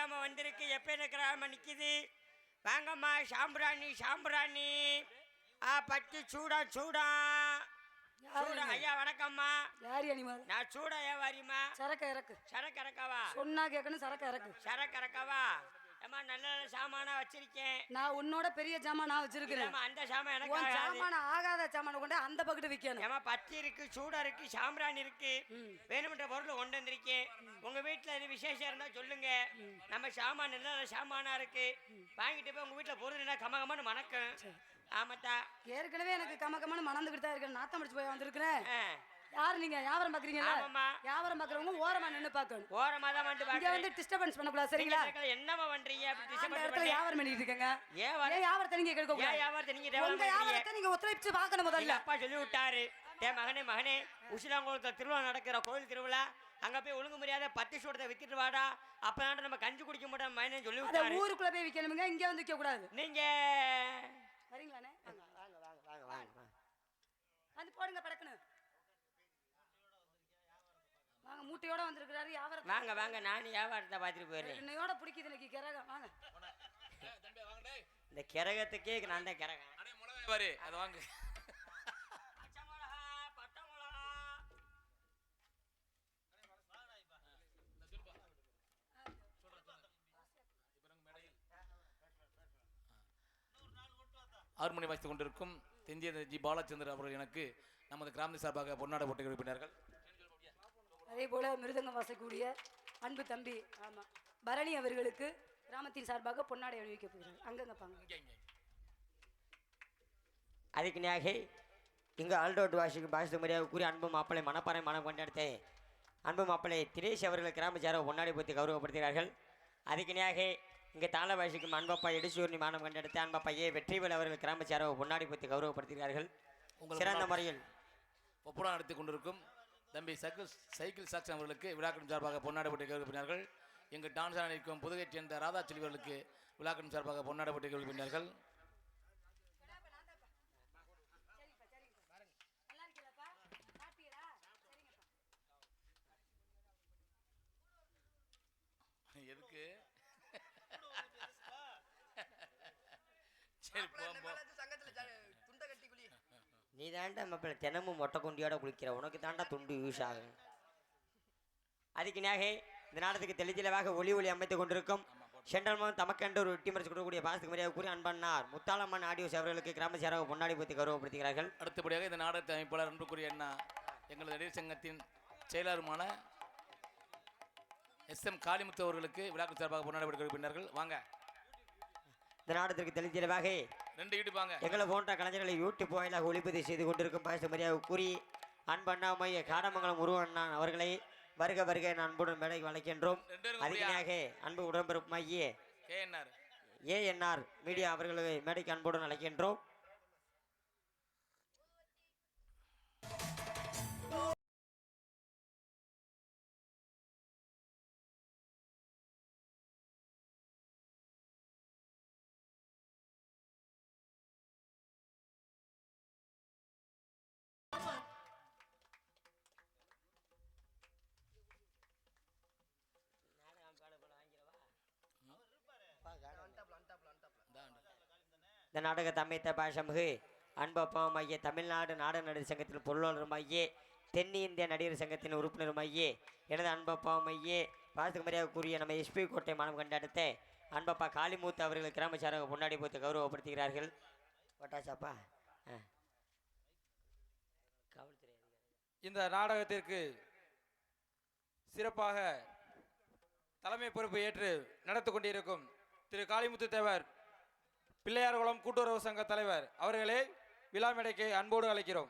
வேண்டியதாம்மா வந்திருக்கு. எப்பயும் இருக்கிறாம நிற்கிது வாங்கம்மா சாம்பிராணி சாம்பிராணி. ஆ பட்டி சூடா சூடா. சூடா. ஐயா வணக்கம்மா. யார் நான் சூடா வியாபாரிம்மா சரக்கு இறக்கு. சரக்கு இறக்கவா? சொன்னா கேட்கணும் சரக்கு இறக்கு. சரக்கு இறக்கவா? ஏம்மா நல்ல நல்ல சாமானா வச்சிருக்கேன். நான் உன்னோட பெரிய ஜாமான் நான் வச்சிருக்கிறேன். அந்த சாமான் எனக்கு உன். ஜாமான ஆகாத ஜாமான கொண்டு அந்த பக்கத்து விற்கணும் ஏம்மா பத்தி இருக்கு சூடா இருக்கு சாம்பிராணி இருக்கு. வேணுமன்ற பொருள் கொண்டு வந்திருக்கேன். உங்க வீட்டுல எது விசேஷம் இருந்தா சொல்லுங்க. நம்ம சாமான் நல்ல நல்ல சாமானா இருக்கு. வாங்கிட்டு போய் உங்க வீட்டுல பொருள் என்ன கம கமன்னு மணக்கும் ஆமாத்தா. ஏற்கனவே எனக்கு கம கமன்னு மணந்துகிட்டு தான் இருக்கேன். நாத்தம் முடிச்சு போய் வந்திருக்கிறேன். யார் நீங்க? வியாபாரம் பாக்குறீங்களா ஆமாம்மா. வியாபாரம் பாக்குறவங்க ஓரமா நின்னு பார்க்கணும் ஓரமா தான் வந்து இங்க. வந்து டிஸ்டர்பன்ஸ் பண்ணக்கூடாது நீங்க சரிங்களா என்னம்மா பண்றீங்க? அப்படி disturb இடத்துல பண்ணி- வியாபாரம் பண்ணிட்டு இருக்கேங்க. ஏன் வியாபாரத்தை நீங்க கேட்க கூடாது? வியாபாரத்தை நீங்க உங்க? வியாபாரத்தை நீங்க ஒத்துழைச்சு பார்க்கணும் முதல்ல. அப்பா சொல்லி விட்டாரு டே மகனே மகனே உசிலாங்குளத்துல திருவிழா நடக்கிற கோயில் திருவிழா. அங்க போய் ஒழுங்கு மரியாதை பத்து சூடத்தை வித்துட்டு வாடா. அப்பதான் நம்ம கஞ்சி குடிக்க மாட்டோம் மகனே சொல்லி ஊருக்குள்ள போய் விற்கணுமுங்க இங்க வந்து விற்க கூடாது நீங்க வரீங்களாண்ணே வாங்க. வாங்க வாங்க வாங்க வாங்க வாங்க. வந்து போடுங்க படக்குன்னு வாங்க மூட்டையோட வந்திருக்கிறாரு வியாபாரம் வாங்க வாங்க நானும் வியாபாரத்தை பார்த்துட்டு போயிடுறேன். என்னையோட பிடிக்குது இன்னைக்கு கிரகம் வாங்க. இந்த கிரகத்துக்கே நான் தான் கிரகம். பாரு. அதை வாங்கு. ஆறு மணி வாசித்துக் கொண்டிருக்கும் தெஞ்சிய ஜி பாலச்சந்திரன் அவர்கள் எனக்கு நமது கிராம சார்பாக பொன்னாடை போட்டு உறுப்பினர்கள் அதே போல மிருதங்கம் வாசக்கூடிய அன்பு தம்பி ஆமா பரணி அவர்களுக்கு கிராமத்தின் சார்பாக பொன்னாடை அணிவிக்க போகிறார். அங்கங்க பாங்க இங்க, இங்க. அதுக்கு நியாக இங்கு ஆல்டோட் வாசிக்கு பாசித்த மரியாதை கூறி அன்பு மாப்பிளை மனப்பாறை மனம் கொண்டாடுத்தே அன்பு மாப்பிளை திரேஷ் அவர்கள் கிராமச்சார பொன்னாடி பற்றி கௌரவப்படுத்துகிறார்கள். அதுக்கு நியாக இங்கே தாள வாசிக்கும் அன்பப்பா இடிசூர்ணி மானம் கண்டெடுத்த அன்பப்பா ஏ. வெற்றிவேல் அவர்கள் கிராமச்சார பொன்னாடி பற்றி கௌரவப்படுத்துகிறார்கள். உங்கள் சிறந்த முறையில். ஒப்புரா நடத்தி கொண்டிருக்கும் தம்பி சைக்கிள் சைக்கிள் சாக்ஸ் அவர்களுக்கு விழாக்கணும் சார்பாக பொன்னாடப்பட்டு போட்டு உறுப்பினர்கள் எங்கள் டான்ஸ் நிற்கும் புதுகை சேர்ந்த ராதா செல்வர்களுக்கு விழாக்கணும் சார்பாக பொன்னாடப்பட்டு போட்டு உறுப்பினர்கள் எதுக்கு சரி போம் போ நீ தாண்டா மாப்பிள்ளை தினமும் மொட்டை குண்டியோட குளிக்கிற உனக்கு தாண்டா துண்டு யூஸ் ஆகும் அதுக்கு நியாக இந்த நாடகத்துக்கு தெளிச்சிலவாக ஒளி ஒளி அமைத்துக் கொண்டிருக்கும் சென்றல்மன் தமக்கென்று ஒரு வெட்டி மறைச்சு கொடுக்கக்கூடிய பாசத்துக்கு மரியாதை கூறி அன்பண்ணார். முத்தாளம்மன் ஆடியோஸ் அவர்களுக்கு கிராம சேராக பொன்னாடி பற்றி கௌரவப்படுத்துகிறார்கள். அடுத்தபடியாக இந்த நாடகத்தை அமைப்பாளர் அன்புக்குரிய அண்ணா எங்களது நடிகர் சங்கத்தின் செயலாளருமான எஸ் எம் காளிமுத்து அவர்களுக்கு விழாக்கள் சார்பாக பொன்னாடி உறுப்பினர்கள் வாங்க. இந்த நாடகத்திற்கு தெளிச்சிலவாக ரெண்டு ஈடு வாங்க எங்களை போன்ற கலைஞர்களை யூடியூப் வாயிலாக ஒளிப்பதிவு செய்து கொண்டிருக்கும் பாச மரியாதை கூறி அன்பண்ணாமைய காடமங்கலம் உருவண்ணான் அவர்களை வருக வருக என அன்புடன் மேடைக்கு வளைக்கின்றோம். அதிகமாக அன்பு உடன்பிறப்புமாகிய ஏஎன்ஆர் மீடியா அவர்களை மேடைக்கு அன்புடன் அழைக்கின்றோம். இந்த நாடகத்தை அமைத்த பாஷமிகு ஐயே தமிழ்நாடு நாடக நடிகர் சங்கத்தின் பொருளாளருமாகிய தென்னிந்திய நடிகர் சங்கத்தின் உறுப்பினரும் ஐயே எனது அன்பப்பாமையே பாசத்துக்கு மரியாதை கூறிய நம்ம எஸ்பி கோட்டை மனம் கண்டெடுத்த அன்பப்பா காளிமூத்து அவர்கள் கிராமச்சாரக முன்னாடி போத்து கௌரவப்படுத்துகிறார்கள். ஒட்டாச்சாப்பா ஆ. காவல்துறை இந்த நாடகத்திற்கு சிறப்பாக தலைமை பொறுப்பு ஏற்று நடத்து கொண்டிருக்கும் திரு காளிமுத்து தேவர் பிள்ளையார்குளம் கூட்டுறவு சங்க தலைவர். அவர்களே விழா மேடைக்கு அன்போடு அழைக்கிறோம்.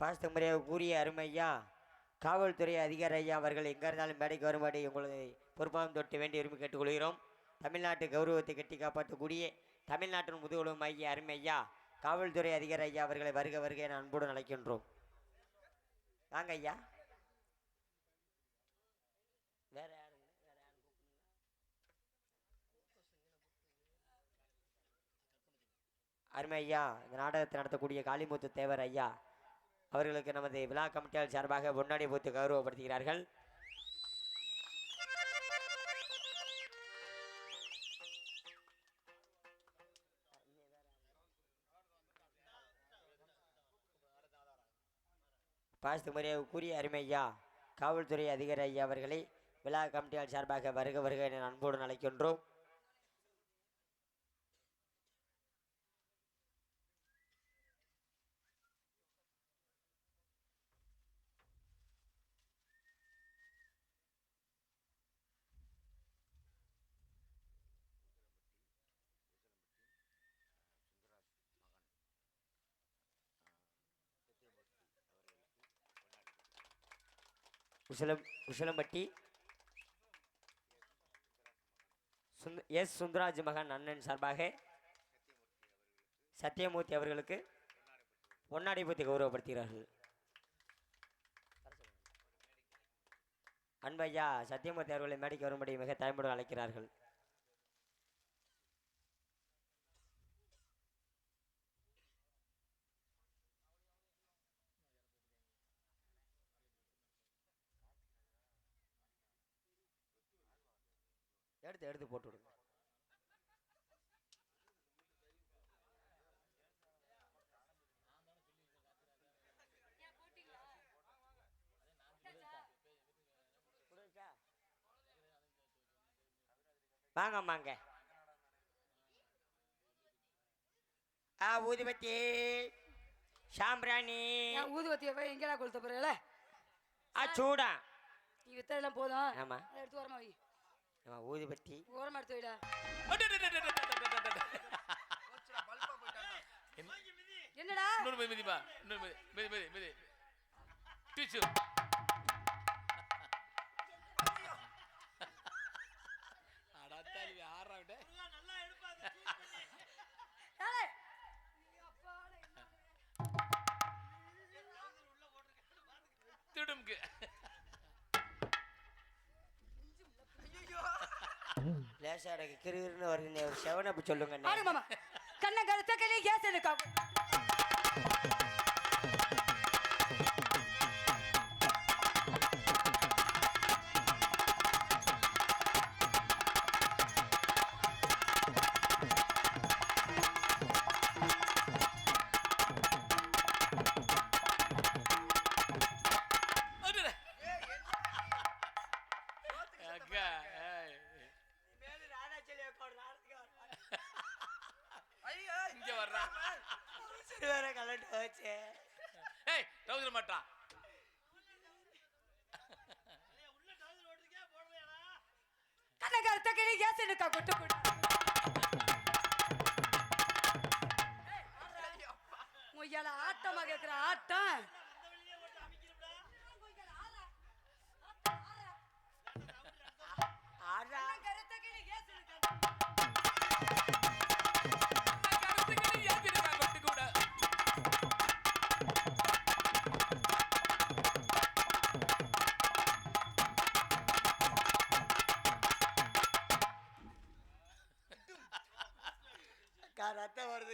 பாசத்துக்கு கூறிய அருமையா காவல்துறை அதிகாரி ஐயா அவர்கள் எங்கே இருந்தாலும் மேடைக்கு வரும்படி உங்களது பொறுப்பாகம் தொட்டு வேண்டி விரும்பி கேட்டுக்கொள்கிறோம். தமிழ்நாட்டு கௌரவத்தை கட்டி காப்பாற்றக்கூடிய தமிழ்நாட்டின் முதுகுலும் ஐயா அருமை ஐயா காவல்துறை அதிகாரி ஐயா அவர்களை வருக வருக என அன்புடன் அழைக்கின்றோம். வாங்க ஐயா. அருமை ஐயா. இந்த நாடகத்தை நடத்தக்கூடிய காளிமுத்து தேவர் ஐயா அவர்களுக்கு நமது விழா கமிட்டியால் சார்பாக பொன்னாடி பூத்து கௌரவப்படுத்துகிறார்கள். பாசத்து முறையை கூறிய அருமையா காவல்துறை அதிகாரி ஐயா அவர்களை விழா கமிட்டியால் சார்பாக வருக வருக என அன்போடு அழைக்கின்றோம். குசலம் குசலம்பட்டி. சுந்த எஸ். சுந்தராஜ் மகன் அண்ணன் சார்பாக சத்யமூர்த்தி அவர்களுக்கு பொன்னாடை கௌரவப்படுத்துகிறார்கள். அன்பையா சத்தியமூர்த்தி அவர்களை மேடைக்கு வரும்படி மிக தாய்மையுடன் அழைக்கிறார்கள். எடுத்து எடுத்து போட்டு விடுங்க வாங்க வாங்க. ஆ ஊதுபத்தி. சாம்பிராணி. போய் எங்கடா கொளுத்த போறல ஆ சூடா. நீ வித்ததெல்லாம் போதும். ஆமா. எடுத்து ஓரமா வை. ஆமா ஊதுபத்தி. ஓரமா எடுத்து வைடா. என்னடா? இன்னொரு மிதி மிதிப்பா இன்னொரு மிதி மிதி மிதி மிதி டிச்சு அடாத்தாலி ஆறா விட. எனக்கு கிருகிருன்னு வருது ஒரு செவனப்பு சொல்லுங்க ஆடு மாமா கண்ண கருத்த கையிலே கேஸ்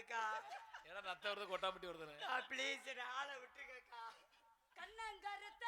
வருதுக்கா. ஏன்னா ரத்தம் வருது கொட்டாம்பட்டி வருதுன்னு. ப்ளீஸ் ஆளை விட்டுக்கக்கா. கண்ணங்கருத்த.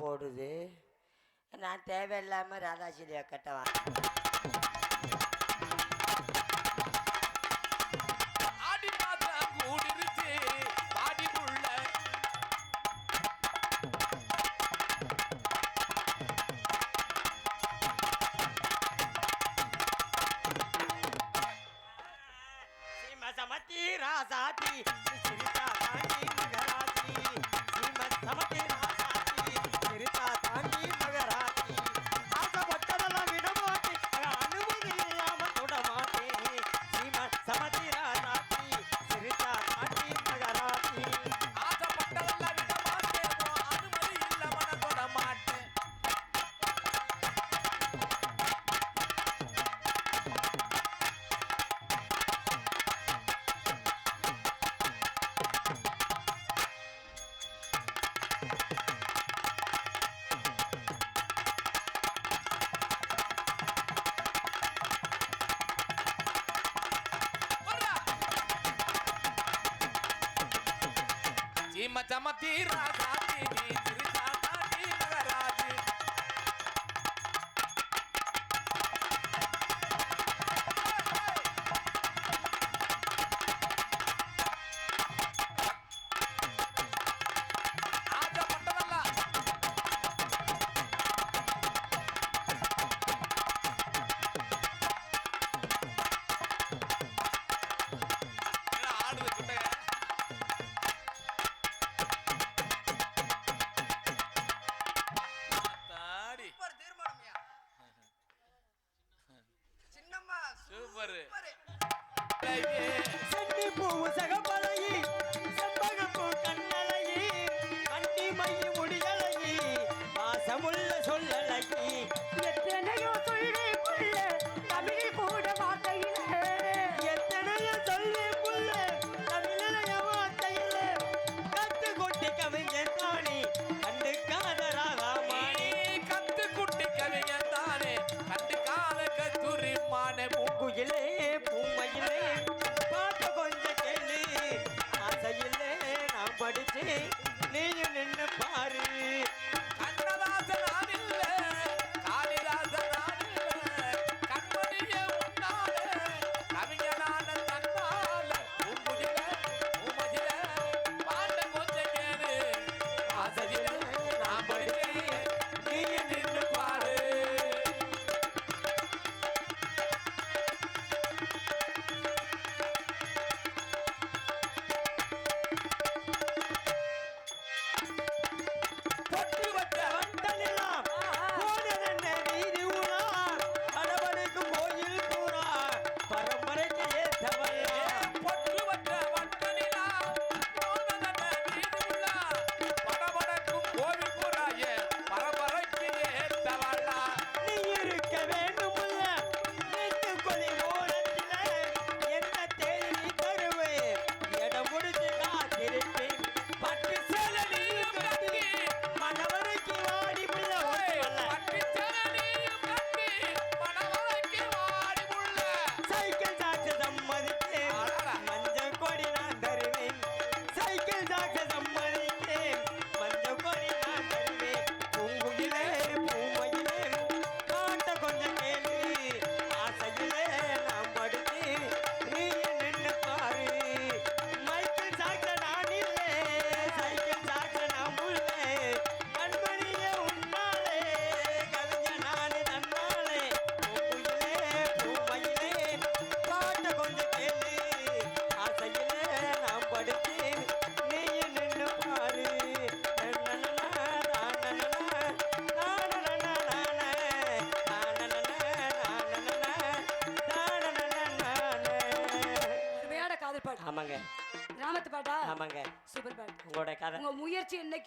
போடுது. நான் தேவையில்லாம கட்ட கட்டவா சீம சம தீரா சாதி நீ சூப்பர்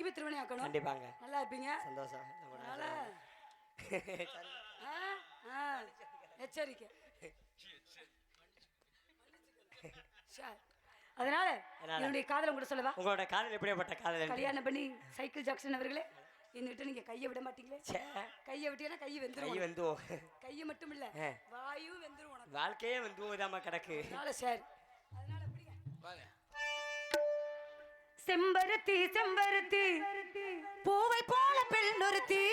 போய் திருவண்ணி ஆக்கணும். கண்டிப்பாங்க. நல்லா இருப்பீங்க. சந்தோஷம். நல்லா எச்சரிக்கை. அதனால என்னுடைய காதலை கூட சொல்லவா? உங்களோட காதல் எப்படியாப்பட்ட காதல் கல்யாணம் பண்ணி சைக்கிள் ஜாக்சன் அவர்களே என்னட்டு நீங்க கையை விட மாட்டீங்களே? கையை விட்டீங்கன்னா கை வெந்துடும் கை வெந்துவோம் கையை மட்டும் இல்ல வாயும் வெந்துரும் வாழ்க்கையே வெந்துவோம் இதாம கிடக்கு. அதனால சார் செம்பருத்தி செம்பருத்தி. பூவை போல பெண் ஒருத்தி.